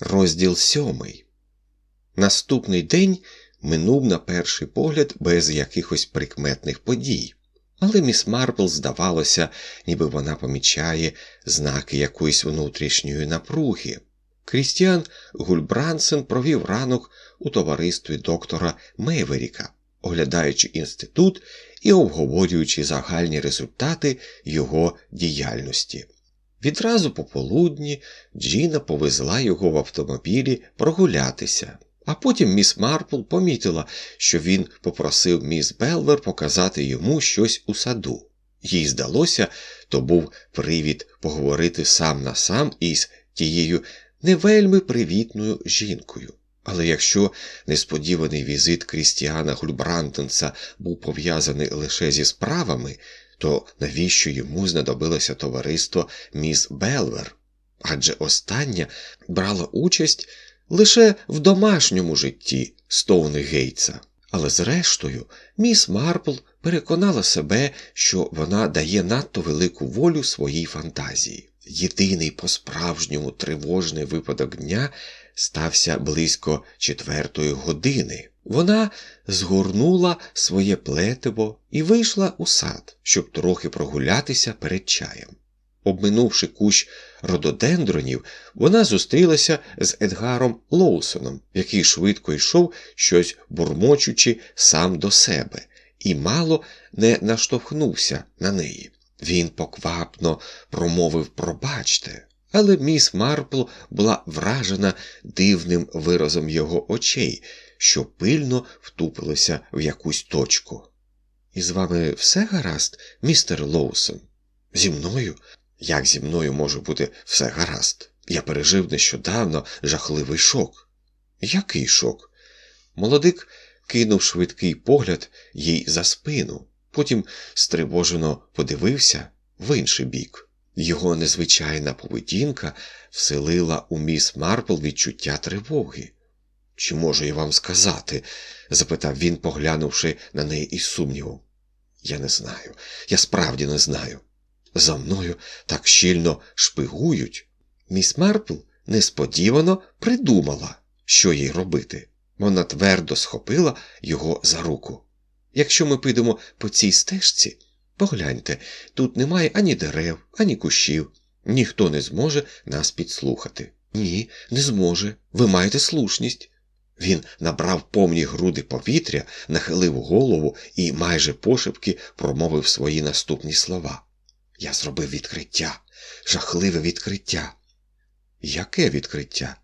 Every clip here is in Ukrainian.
Розділ сьомий. Наступний день минув на перший погляд без якихось прикметних подій, але міс Марпл здавалося, ніби вона помічає знаки якоїсь внутрішньої напруги. Крістіан Гульбрансен провів ранок у товаристві доктора Мейверіка, оглядаючи інститут і обговорюючи загальні результати його діяльності. Відразу пополудні Джіна повезла його в автомобілі прогулятися, а потім міс Марпл помітила, що він попросив міс Белвер показати йому щось у саду. Їй здалося, то був привід поговорити сам на сам із тією не вельми привітною жінкою. Але якщо несподіваний візит Крістіана Гульбрантенса був пов'язаний лише зі справами, то навіщо йому знадобилося товариство міс Белвер? Адже остання брала участь лише в домашньому житті Стоуни Гейтса. Але зрештою, міс Марпл переконала себе, що вона дає надто велику волю своїй фантазії. Єдиний по-справжньому тривожний випадок дня стався близько четвертої години. Вона згорнула своє плетиво і вийшла у сад, щоб трохи прогулятися перед чаєм. Обминувши кущ рододендронів, вона зустрілася з Едгаром Лоусоном, який швидко йшов, щось бурмочучи сам до себе, і мало не наштовхнувся на неї. Він поквапно промовив пробачте, але міс Марпл була вражена дивним виразом його очей, що пильно втупилося в якусь точку. І з вами все гаразд, містер Лоусон? Зі мною? Як зі мною може бути все гаразд? Я пережив нещодавно жахливий шок. Який шок? Молодик кинув швидкий погляд їй за спину, потім стривожено подивився в інший бік. Його незвичайна поведінка вселила у міс Марпл відчуття тривоги. Чи можу я вам сказати? запитав він, поглянувши на неї із сумнівом. Я не знаю, я справді не знаю. За мною так щільно шпигують. Міс Марпл несподівано придумала, що їй робити. Вона твердо схопила його за руку. Якщо ми підемо по цій стежці, погляньте, тут немає ані дерев, ані кущів, ніхто не зможе нас підслухати. Ні, не зможе. Ви маєте слушність. Він набрав повні груди повітря, нахилив голову і майже пошепки промовив свої наступні слова. Я зробив відкриття, жахливе відкриття. Яке відкриття?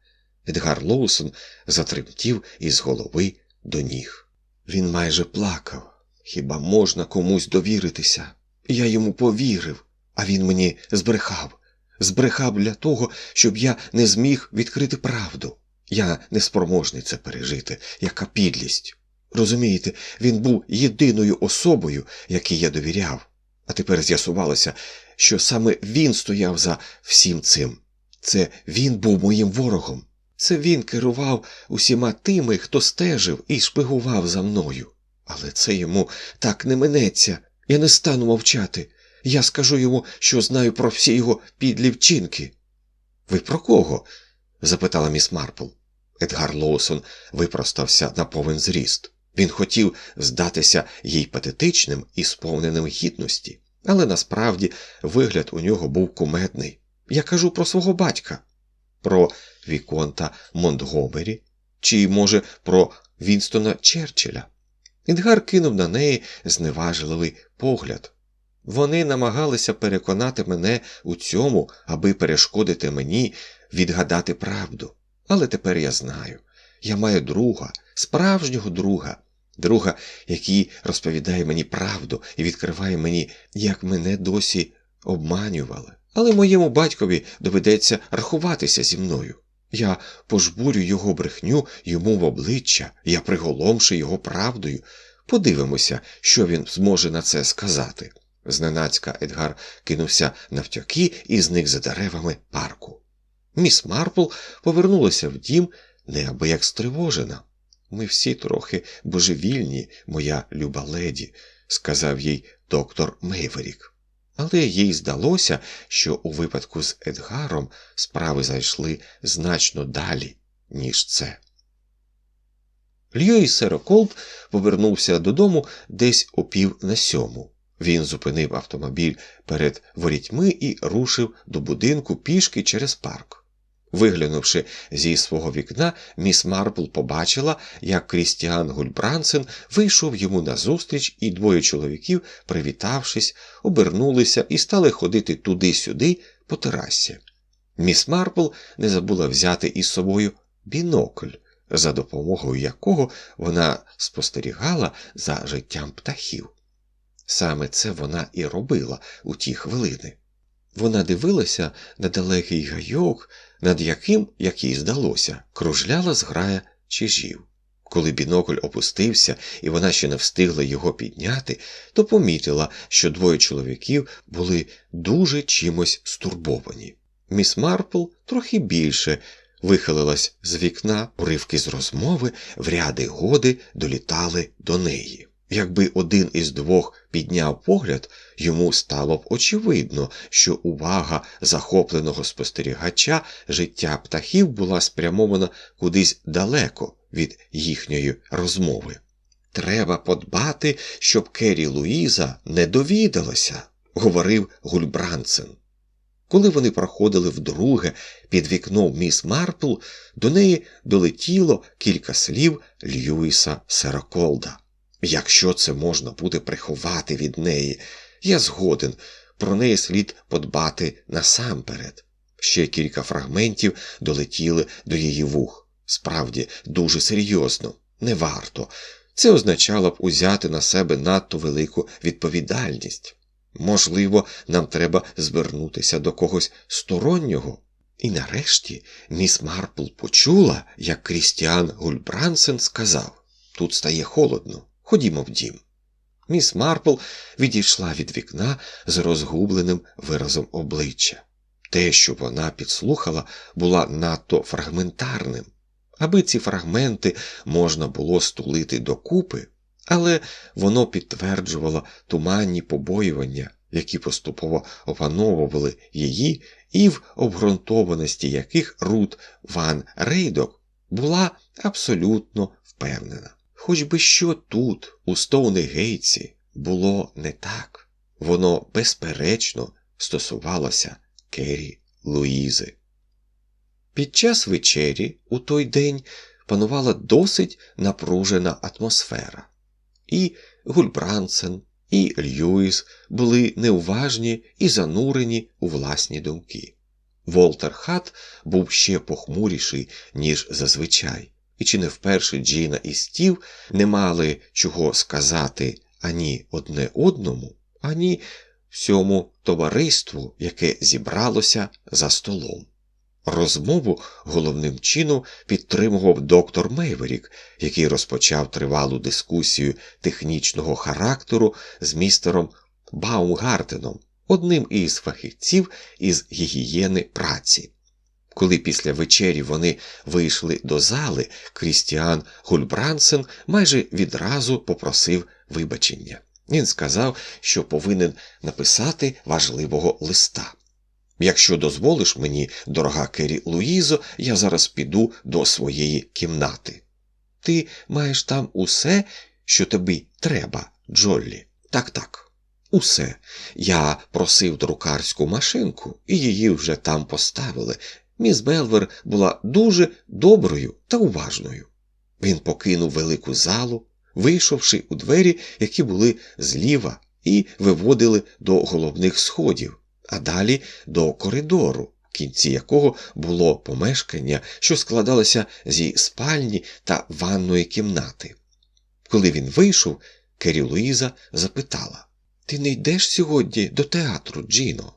Едгар Лоусон затремтів із голови до ніг. Він майже плакав. Хіба можна комусь довіритися? Я йому повірив, а він мені збрехав. Збрехав для того, щоб я не зміг відкрити правду. Я неспроможний це пережити, яка підлість. Розумієте, він був єдиною особою, якій я довіряв. А тепер з'ясувалося, що саме він стояв за всім цим. Це він був моїм ворогом. Це він керував усіма тими, хто стежив і шпигував за мною. Але це йому так не минеться. Я не стану мовчати. Я скажу йому, що знаю про всі його підлі вчинки. Ви про кого? запитала міс Марпл. Едгар Лоусон випростався на повен зріст. Він хотів здатися їй патетичним і сповненим гідності, але насправді вигляд у нього був кумедний. Я кажу про свого батька, про Віконта Монтгомері, чи, може, про Вінстона Черчилля. Едгар кинув на неї зневажливий погляд. Вони намагалися переконати мене у цьому, аби перешкодити мені відгадати правду. Але тепер я знаю. Я маю друга, справжнього друга, друга, який розповідає мені правду і відкриває мені, як мене досі обманювали. Але моєму батькові доведеться рахуватися зі мною. Я пожбурю його брехню йому в обличчя, я приголомшу його правдою. Подивимося, що він зможе на це сказати. Зненацька Едгар кинувся навтьоки і зник за деревами парку. Міс Марпл повернулася в дім неабияк стривожена. Ми всі трохи божевільні, моя люба леді, сказав їй доктор Мейверік. але їй здалося, що у випадку з Едгаром справи зайшли значно далі, ніж це. Льюіс Сероколд повернувся додому десь о пів на сьому. Він зупинив автомобіль перед ворітьми і рушив до будинку пішки через парк. Виглянувши зі свого вікна, міс Марпл побачила, як Крістіан Гульбрансен вийшов йому назустріч, і двоє чоловіків, привітавшись, обернулися і стали ходити туди-сюди по терасі. Міс Марпл не забула взяти із собою бінокль, за допомогою якого вона спостерігала за життям птахів. Саме це вона і робила у ті хвилини. Вона дивилася на далекий гайок, над яким, як їй здалося, кружляла зграя чижів. Коли бінокль опустився і вона ще не встигла його підняти, то помітила, що двоє чоловіків були дуже чимось стурбовані. Міс Марпл трохи більше вихилилась з вікна, уривки з розмови, в ряди годи долітали до неї. Якби один із двох підняв погляд, йому стало б очевидно, що увага захопленого спостерігача життя птахів була спрямована кудись далеко від їхньої розмови. Треба подбати, щоб Керрі Луїза не довідалася, говорив Гульбранцен. Коли вони проходили вдруге під вікном міс Марпл, до неї долетіло кілька слів Льюіса Сероколда. Якщо це можна буде приховати від неї, я згоден, про неї слід подбати насамперед. Ще кілька фрагментів долетіли до її вух. Справді, дуже серйозно, не варто. Це означало б узяти на себе надто велику відповідальність. Можливо, нам треба звернутися до когось стороннього. І нарешті міс Марпл почула, як Крістіан Гульбрансен сказав тут стає холодно. Ходімо в дім. Міс Марпл відійшла від вікна з розгубленим виразом обличчя. Те, що вона підслухала, була надто фрагментарним, аби ці фрагменти можна було стулити докупи, але воно підтверджувало туманні побоювання, які поступово опановували її, і в обґрунтованості яких Рут Ван Рейдок була абсолютно впевнена. Хоч би що тут, у Стоунегейтсі, було не так, воно безперечно стосувалося Керрі Луїзи. Під час вечері у той день панувала досить напружена атмосфера, і Гульбрансен, і Льюіс були неуважні і занурені у власні думки. Волтер Хат був ще похмуріший, ніж зазвичай і чи не вперше Джіна і Стів не мали чого сказати ані одне одному, ані всьому товариству, яке зібралося за столом. Розмову головним чином підтримував доктор Мейверік, який розпочав тривалу дискусію технічного характеру з містером Баумгартеном, одним із фахівців із гігієни праці. Коли після вечері вони вийшли до зали, Крістіан Гульбрансен майже відразу попросив вибачення. Він сказав, що повинен написати важливого листа. Якщо дозволиш мені, дорога Кері Луїзо, я зараз піду до своєї кімнати. Ти маєш там усе, що тобі треба, Джоллі. Так, так, усе. Я просив друкарську машинку, і її вже там поставили. Міс Белвер була дуже доброю та уважною. Він покинув велику залу, вийшовши у двері, які були зліва, і виводили до головних сходів, а далі до коридору, в кінці якого було помешкання, що складалося зі спальні та ванної кімнати. Коли він вийшов, Кері Луїза запитала Ти не йдеш сьогодні до театру, Джіно?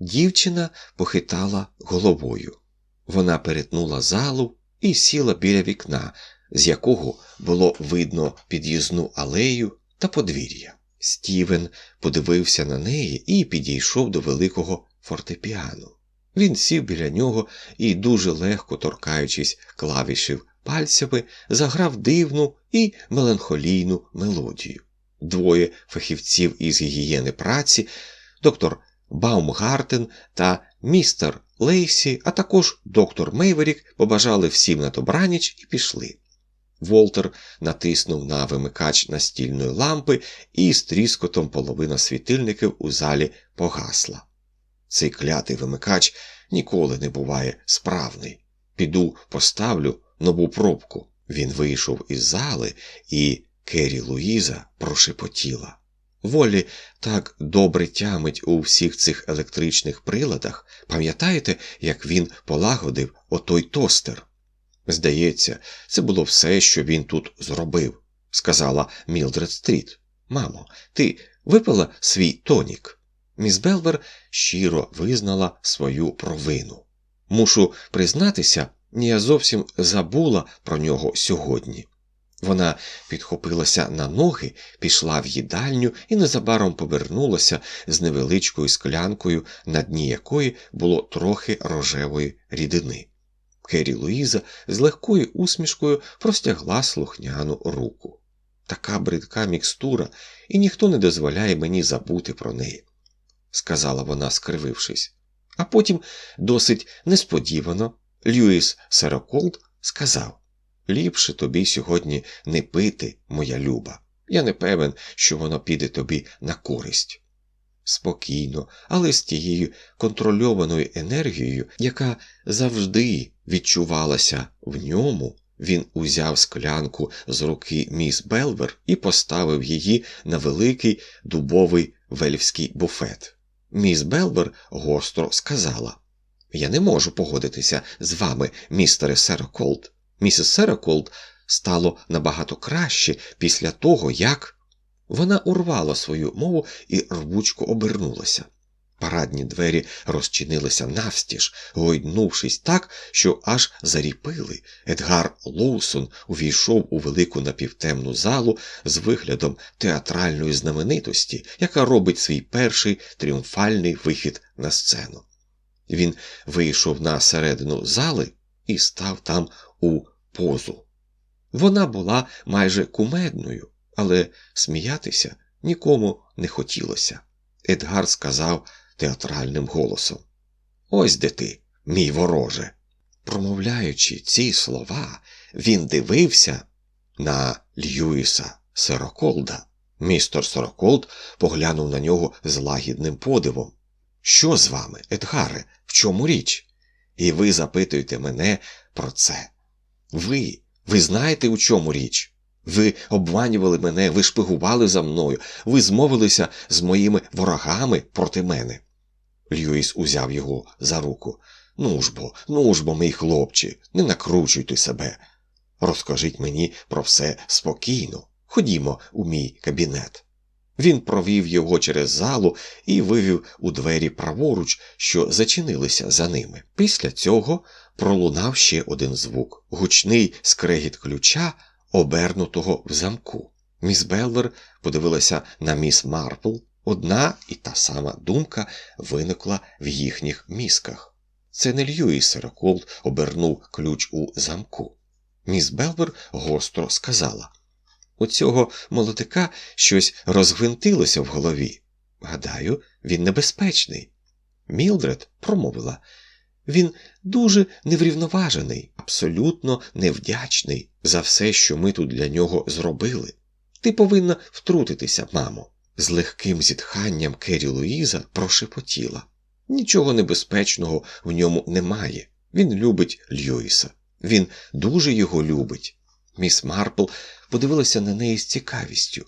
Дівчина похитала головою. Вона перетнула залу і сіла біля вікна, з якого було видно під'їзну алею та подвір'я. Стівен подивився на неї і підійшов до великого фортепіано. Він сів біля нього і, дуже легко торкаючись клавішів пальцями, заграв дивну і меланхолійну мелодію. Двоє фахівців із гігієни праці доктор Баумгартен та містер Лейсі, а також доктор Мейверік побажали всім на добраніч і пішли. Волтер натиснув на вимикач настільної лампи, і з тріскотом половина світильників у залі погасла. Цей клятий вимикач ніколи не буває справний. Піду поставлю нову пробку. Він вийшов із зали, і Кері Луїза прошепотіла. Волі так добре тямить у всіх цих електричних приладах. Пам'ятаєте, як він полагодив отой тостер? Здається, це було все, що він тут зробив, сказала Мілдред Стріт. Мамо, ти випила свій тонік? Міс Белвер щиро визнала свою провину. Мушу признатися, я зовсім забула про нього сьогодні. Вона підхопилася на ноги, пішла в їдальню і незабаром повернулася з невеличкою склянкою, на дні якої було трохи рожевої рідини. Кері Луїза з легкою усмішкою простягла слухняну руку. Така бридка мікстура, і ніхто не дозволяє мені забути про неї, сказала вона, скривившись. А потім, досить несподівано, Льюіс Сероколд сказав Ліпше тобі сьогодні не пити, моя люба. Я не певен, що воно піде тобі на користь. Спокійно, але з тією контрольованою енергією, яка завжди відчувалася в ньому, він узяв склянку з руки міс Белвер і поставив її на великий дубовий вельфський буфет. Міс Белвер гостро сказала Я не можу погодитися з вами, містере Сероколд. Місіс Сероколд стало набагато краще після того, як вона урвала свою мову і рвучко обернулася. Парадні двері розчинилися навстіж, гойднувшись так, що аж заріпили. Едгар Лоусон увійшов у велику напівтемну залу з виглядом театральної знаменитості, яка робить свій перший тріумфальний вихід на сцену. Він вийшов на середину зали і став там у позу. Вона була майже кумедною, але сміятися нікому не хотілося. Едгар сказав театральним голосом Ось де ти, мій вороже. Промовляючи ці слова, він дивився на Льюіса Сероколда. Містер Сороколд поглянув на нього з лагідним подивом. Що з вами, Едгаре, в чому річ? І ви запитуєте мене про це. Ви, ви знаєте, у чому річ? Ви обманювали мене, ви шпигували за мною, ви змовилися з моїми ворогами проти мене. Льюіс узяв його за руку. Ну ж бо, ну ж бо, мій хлопче, не накручуйте себе. Розкажіть мені про все спокійно. Ходімо у мій кабінет. Він провів його через залу і вивів у двері праворуч, що зачинилися за ними. Після цього пролунав ще один звук гучний скрегіт ключа, обернутого в замку. Міс Белвер подивилася на міс Марпл. Одна і та сама думка виникла в їхніх мізках. Це не Льюіс Сероколд обернув ключ у замку. Міс Белвер гостро сказала у цього молодика щось розгвинтилося в голові. Гадаю, він небезпечний. Мілдред промовила він дуже неврівноважений, абсолютно невдячний за все, що ми тут для нього зробили. Ти повинна втрутитися, мамо. З легким зітханням Кері Луїза прошепотіла. Нічого небезпечного в ньому немає. Він любить Льюіса. Він дуже його любить. Міс Марпл подивилася на неї з цікавістю.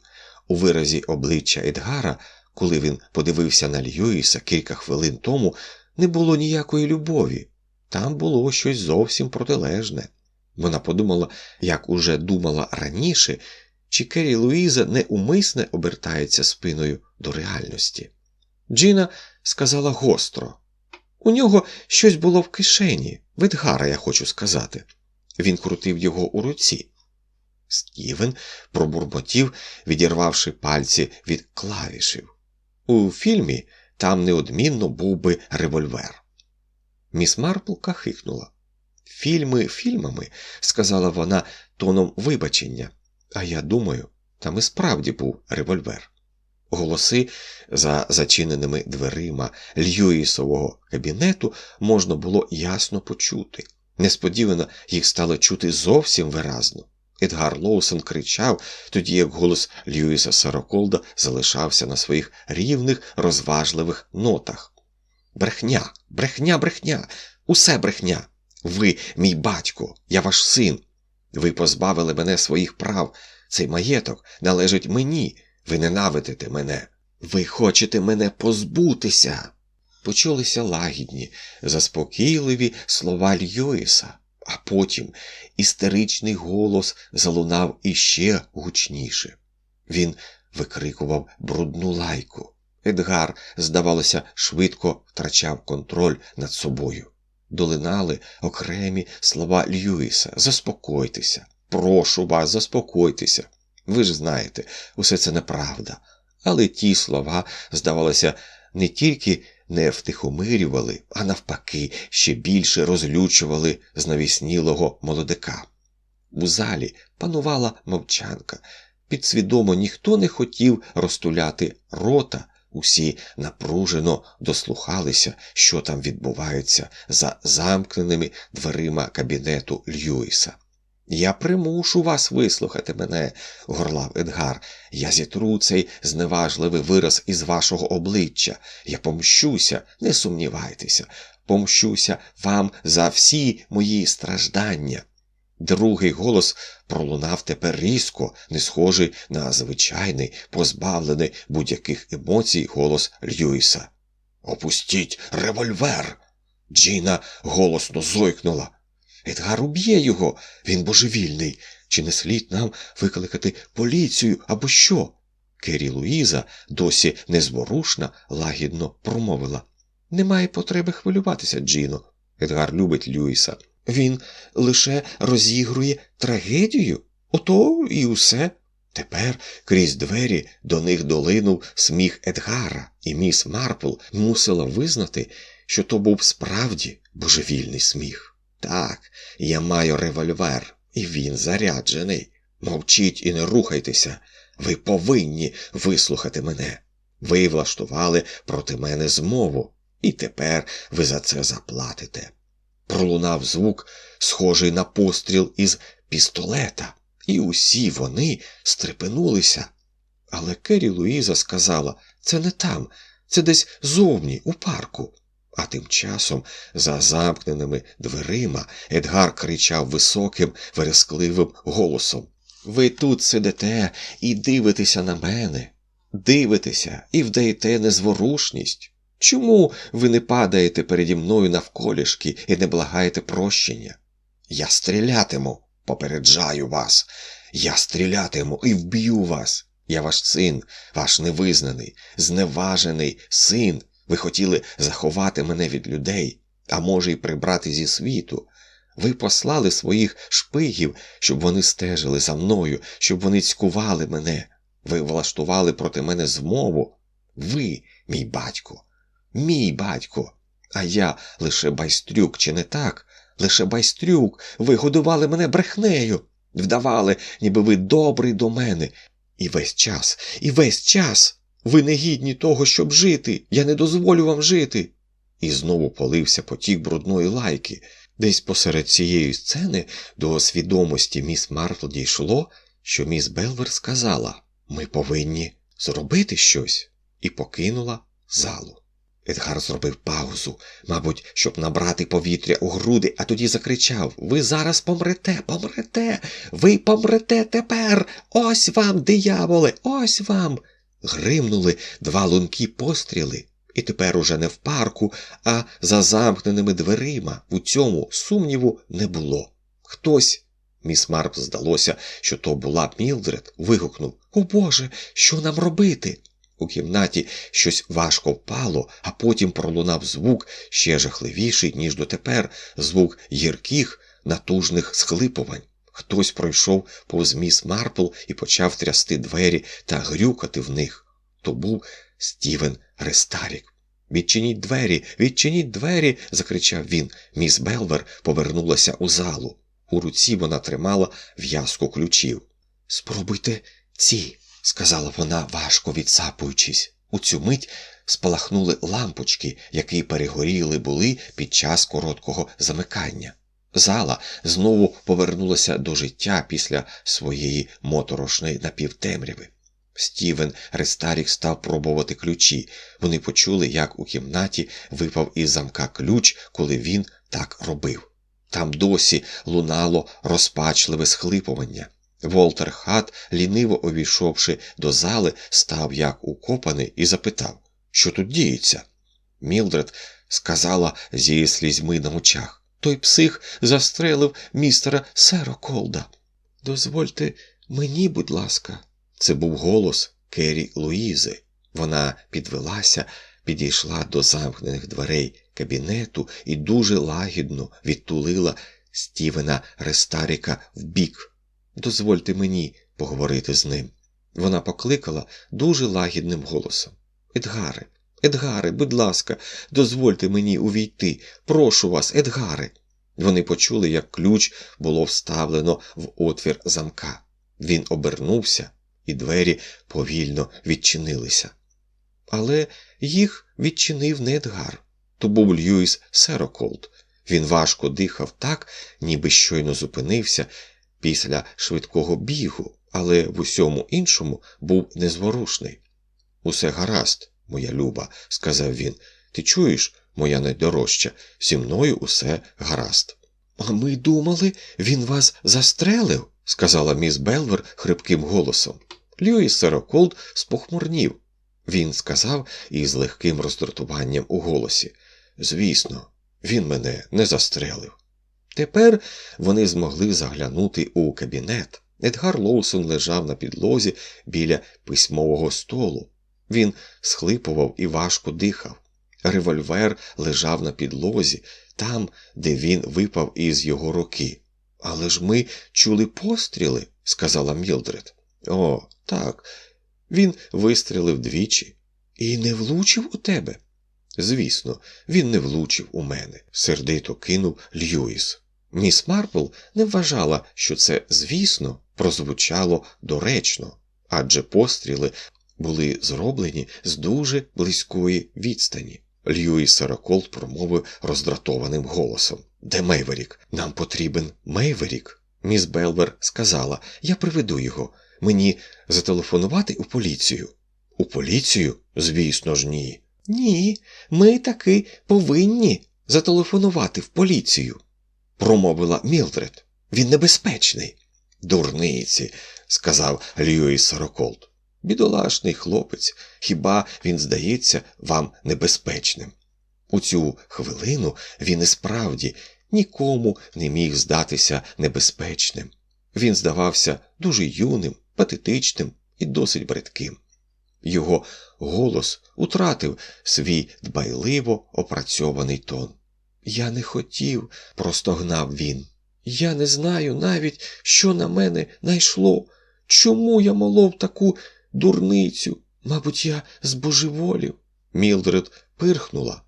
У виразі обличчя Едгара, коли він подивився на Льюіса кілька хвилин тому, не було ніякої любові. Там було щось зовсім протилежне. Вона подумала, як уже думала раніше, чи Керрі Луїза неумисне обертається спиною до реальності. Джина сказала гостро. У нього щось було в кишені, Ведгара, я хочу сказати. Він крутив його у руці. Стівен пробурмотів, відірвавши пальці від клавішів. У фільмі там неодмінно був би револьвер. Міс Марпл кахикнула. Фільми фільмами, сказала вона тоном вибачення, а я думаю, там і справді був револьвер. Голоси за зачиненими дверима Льюісового кабінету можна було ясно почути. Несподівано їх стало чути зовсім виразно. Едгар Лоусон кричав, тоді як голос Льюіса Сароколда залишався на своїх рівних, розважливих нотах. Брехня, брехня, брехня, усе брехня. Ви, мій батько, я ваш син. Ви позбавили мене своїх прав. Цей маєток належить мені. Ви ненавидите мене. Ви хочете мене позбутися. Почулися лагідні, заспокійливі слова Льюіса, а потім істеричний голос залунав іще гучніше. Він викрикував брудну лайку. Едгар, здавалося, швидко втрачав контроль над собою. Долинали окремі слова Льюіса. Заспокойтеся, прошу вас, заспокойтеся. Ви ж знаєте, усе це неправда. Але ті слова, здавалося, не тільки не втихомирювали, а навпаки, ще більше розлючували знавіснілого молодика. У залі панувала мовчанка. Підсвідомо ніхто не хотів розтуляти рота, усі напружено дослухалися, що там відбувається за замкненими дверима кабінету Льюіса. Я примушу вас вислухати мене, горлав Едгар. Я зітру цей зневажливий вираз із вашого обличчя. Я помщуся, не сумнівайтеся, помщуся вам за всі мої страждання. Другий голос пролунав тепер різко, не схожий на звичайний, позбавлений будь-яких емоцій голос Льюіса. Опустіть револьвер. Джіна голосно зойкнула. Едгар уб'є його, він божевільний. Чи не слід нам викликати поліцію або що? Кері Луїза, досі незворушна, лагідно промовила. Немає потреби хвилюватися, Джіно. Едгар любить Люїса. Він лише розігрує трагедію, ото і усе. Тепер крізь двері до них долинув сміх Едгара, і міс Марпл мусила визнати, що то був справді божевільний сміх. Так, я маю револьвер, і він заряджений. Мовчіть і не рухайтеся. Ви повинні вислухати мене. Ви влаштували проти мене змову, і тепер ви за це заплатите. Пролунав звук, схожий на постріл із пістолета, і усі вони стрепенулися. Але Кері Луїза сказала це не там, це десь зовні, у парку. А тим часом, за замкненими дверима, Едгар кричав високим, верескливим голосом Ви тут сидите і дивитеся на мене, дивитеся і вдаєте незворушність. Чому ви не падаєте переді мною навколішки і не благаєте прощення? Я стрілятиму, попереджаю вас, я стрілятиму і вб'ю вас. Я ваш син, ваш невизнаний, зневажений син. Ви хотіли заховати мене від людей, а може, й прибрати зі світу. Ви послали своїх шпигів, щоб вони стежили за мною, щоб вони цькували мене. Ви влаштували проти мене змову. Ви, мій батько, мій батько, а я лише байстрюк, чи не так? Лише байстрюк, ви годували мене брехнею, вдавали, ніби ви добрий до мене. І весь час, і весь час. Ви не гідні того, щоб жити. Я не дозволю вам жити. І знову полився потік брудної лайки. Десь посеред цієї сцени до свідомості міс Марфл дійшло, що міс Белвер сказала Ми повинні зробити щось, і покинула залу. Едгар зробив паузу, мабуть, щоб набрати повітря у груди, а тоді закричав Ви зараз помрете, помрете, ви помрете тепер. Ось вам, дияволе, ось вам гримнули два лункі постріли, і тепер уже не в парку, а за замкненими дверима. У цьому сумніву не було. Хтось. Міс Марп здалося, що то була Мілдред, вигукнув О Боже, що нам робити? У кімнаті щось важко впало, а потім пролунав звук ще жахливіший, ніж дотепер, звук гірких, натужних схлипувань. Хтось пройшов повз міс Марпл і почав трясти двері та грюкати в них. То був Стівен Рестарік. Відчиніть двері, відчиніть двері. закричав він. Міс Белвер повернулася у залу. У руці вона тримала в'язку ключів. Спробуйте ці, сказала вона, важко відсапуючись. У цю мить спалахнули лампочки, які перегоріли були під час короткого замикання. Зала знову повернулася до життя після своєї моторошної напівтемряви. Стівен Рестарік став пробувати ключі. Вони почули, як у кімнаті випав із замка ключ, коли він так робив. Там досі лунало розпачливе схлипування. Волтер Хат, ліниво увійшовши до зали, став як укопаний і запитав, що тут діється. Мілдред сказала зі слізьми на очах. Той псих застрелив містера Сера Колда. Дозвольте мені, будь ласка. Це був голос Керрі Луїзи. Вона підвелася, підійшла до замкнених дверей кабінету і дуже лагідно відтулила Стівена Рестаріка вбік. Дозвольте мені поговорити з ним. Вона покликала дуже лагідним голосом. Едгаре, Едгаре, будь ласка, дозвольте мені увійти. Прошу вас, Едгаре. Вони почули, як ключ було вставлено в отвір замка. Він обернувся, і двері повільно відчинилися. Але їх відчинив не Едгар. То був Льюіс Сероколд. Він важко дихав так, ніби щойно зупинився після швидкого бігу, але в усьому іншому був незворушний. Усе гаразд, моя люба, сказав він. Ти чуєш, моя найдорожча, зі мною усе гаразд. А ми думали, він вас застрелив, сказала міс Белвер хрипким голосом. Льюіс Сероколд спохмурнів. Він сказав із легким роздратуванням у голосі. Звісно, він мене не застрелив. Тепер вони змогли заглянути у кабінет. Едгар Лоусон лежав на підлозі біля письмового столу. Він схлипував і важко дихав. Револьвер лежав на підлозі, там, де він випав із його руки. Але ж ми чули постріли, сказала Мілдред. О, так. Він вистрілив двічі і не влучив у тебе. Звісно, він не влучив у мене, сердито кинув Льюіс. Міс Марпл не вважала, що це, звісно, прозвучало доречно, адже постріли були зроблені з дуже близької відстані. Льюіс Сараколд промовив роздратованим голосом. Де Мейверік? Нам потрібен Мейверік. Міс Белвер сказала, я приведу його. Мені зателефонувати у поліцію. У поліцію? Звісно ж, ні. Ні, ми таки повинні зателефонувати в поліцію, промовила Мілдред. Він небезпечний. Дурниці, сказав Льюіс Сороколд. Бідолашний хлопець, хіба він здається вам небезпечним? У цю хвилину він і справді нікому не міг здатися небезпечним. Він здавався дуже юним, патетичним і досить бридким. Його голос утратив свій дбайливо опрацьований тон. Я не хотів, простогнав він. Я не знаю навіть, що на мене найшло. Чому я молов таку дурницю? Мабуть, я збожеволів. Мілдред пирхнула.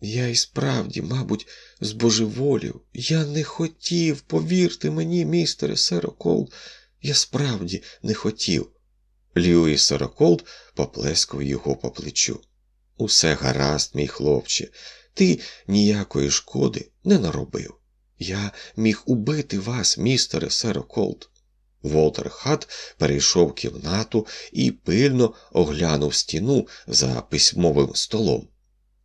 Я і справді, мабуть, збожеволів. Я не хотів, повірте мені, містере Серокол, я справді не хотів. Льюіс Сороколд поплескав його по плечу. Усе гаразд, мій хлопче, ти ніякої шкоди не наробив. Я міг убити вас, містере Сероколд. Волтер Хат перейшов кімнату і пильно оглянув стіну за письмовим столом.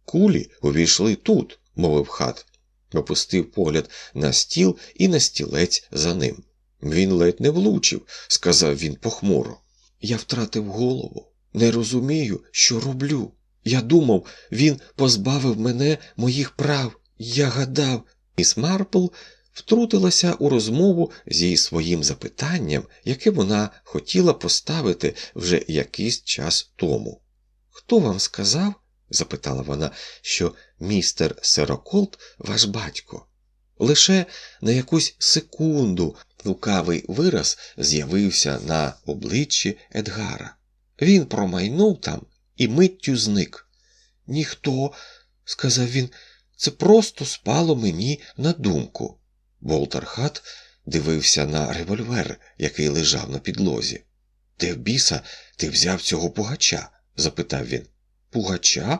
Кулі увійшли тут, мовив хат, опустив погляд на стіл і на стілець за ним. Він ледь не влучив, сказав він похмуро. Я втратив голову, не розумію, що роблю. Я думав, він позбавив мене моїх прав. Я гадав, міс Марпл втрутилася у розмову зі своїм запитанням, яке вона хотіла поставити вже якийсь час тому. Хто вам сказав? запитала вона, що містер Сероколт ваш батько. Лише на якусь секунду лукавий вираз з'явився на обличчі Едгара. Він промайнув там і миттю зник. Ніхто, сказав він, це просто спало мені на думку. Волтер Хат дивився на револьвер, який лежав на підлозі. Де в біса ти взяв цього пугача? запитав він. Пугача?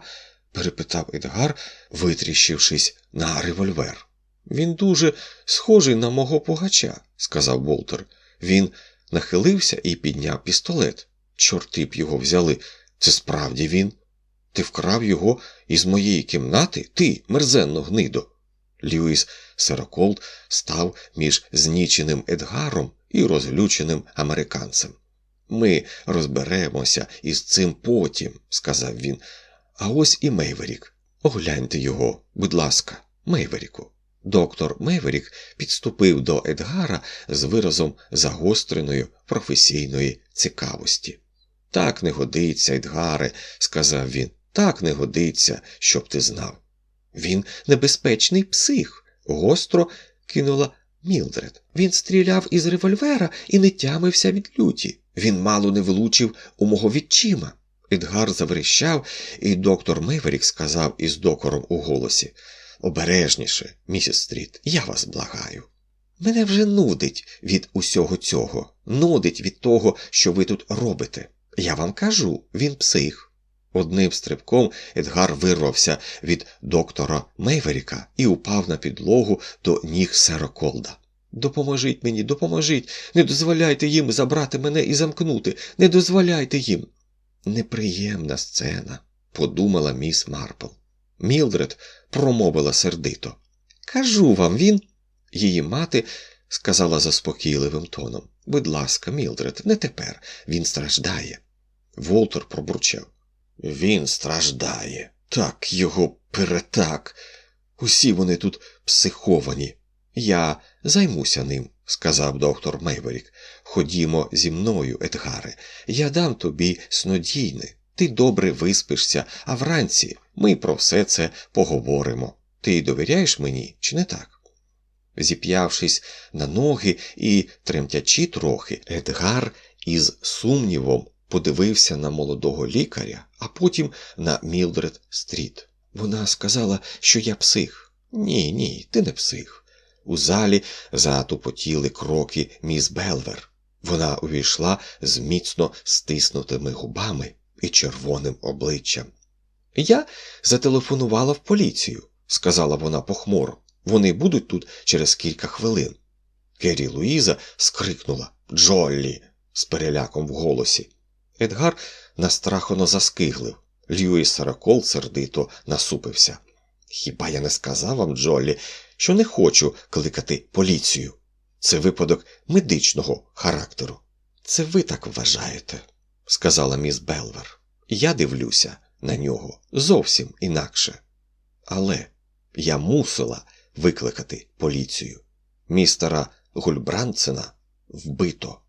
перепитав Едгар, витріщившись на револьвер. Він дуже схожий на мого пугача, сказав Болтер. Він нахилився і підняв пістолет. Чорти б його взяли. Це справді він. Ти вкрав його із моєї кімнати? Ти, мерзенно гнидо. Льюіс Сероколд став між зніченим Едгаром і розлюченим американцем. Ми розберемося із цим потім, сказав він. А ось і Мейверік. Огляньте його, будь ласка, Мейверіку. Доктор Мейверік підступив до Едгара з виразом загостреної професійної цікавості. Так не годиться, Едгаре, сказав він, так не годиться, щоб ти знав. Він небезпечний псих, гостро кинула Мілдред. Він стріляв із револьвера і не тямився від люті. Він мало не влучив у мого відчима. Едгар заверещав, і доктор Мейверік сказав із докором у голосі Обережніше, місіс Стріт, я вас благаю. Мене вже нудить від усього цього, нудить від того, що ви тут робите. Я вам кажу, він псих. Одним стрибком Едгар вирвався від доктора Мейверіка і упав на підлогу до ніг сера Колда. Допоможіть мені, допоможіть, не дозволяйте їм забрати мене і замкнути, не дозволяйте їм. Неприємна сцена, подумала міс Марпл. Мілдред промовила сердито. Кажу вам, він. Її мати сказала заспокійливим тоном. Будь ласка, Мілдред, не тепер. Він страждає. Волтер пробурчав. Він страждає. Так його перетак. Усі вони тут психовані. Я займуся ним, сказав доктор Мейверік. Ходімо зі мною, Едгаре. Я дам тобі снодійне. Ти добре виспишся, а вранці ми про все це поговоримо. Ти довіряєш мені, чи не так? Зіп'явшись на ноги і тремтячи трохи, Едгар із сумнівом подивився на молодого лікаря, а потім на Мілдред Стріт. Вона сказала, що я псих. Ні, ні, ти не псих. У залі затупотіли кроки міс Белвер. Вона увійшла з міцно стиснутими губами і червоним обличчям. Я зателефонувала в поліцію, сказала вона похмуро. Вони будуть тут через кілька хвилин. Керрі Луїза скрикнула Джоллі з переляком в голосі. Едгар настрахано заскиглив. Льюіс Саракол сердито насупився. Хіба я не сказав вам, Джоллі, що не хочу кликати поліцію? Це випадок медичного характеру. Це ви так вважаєте, сказала міс Белвер. Я дивлюся на нього зовсім інакше. Але я мусила викликати поліцію. Містера Гульбранцена вбито.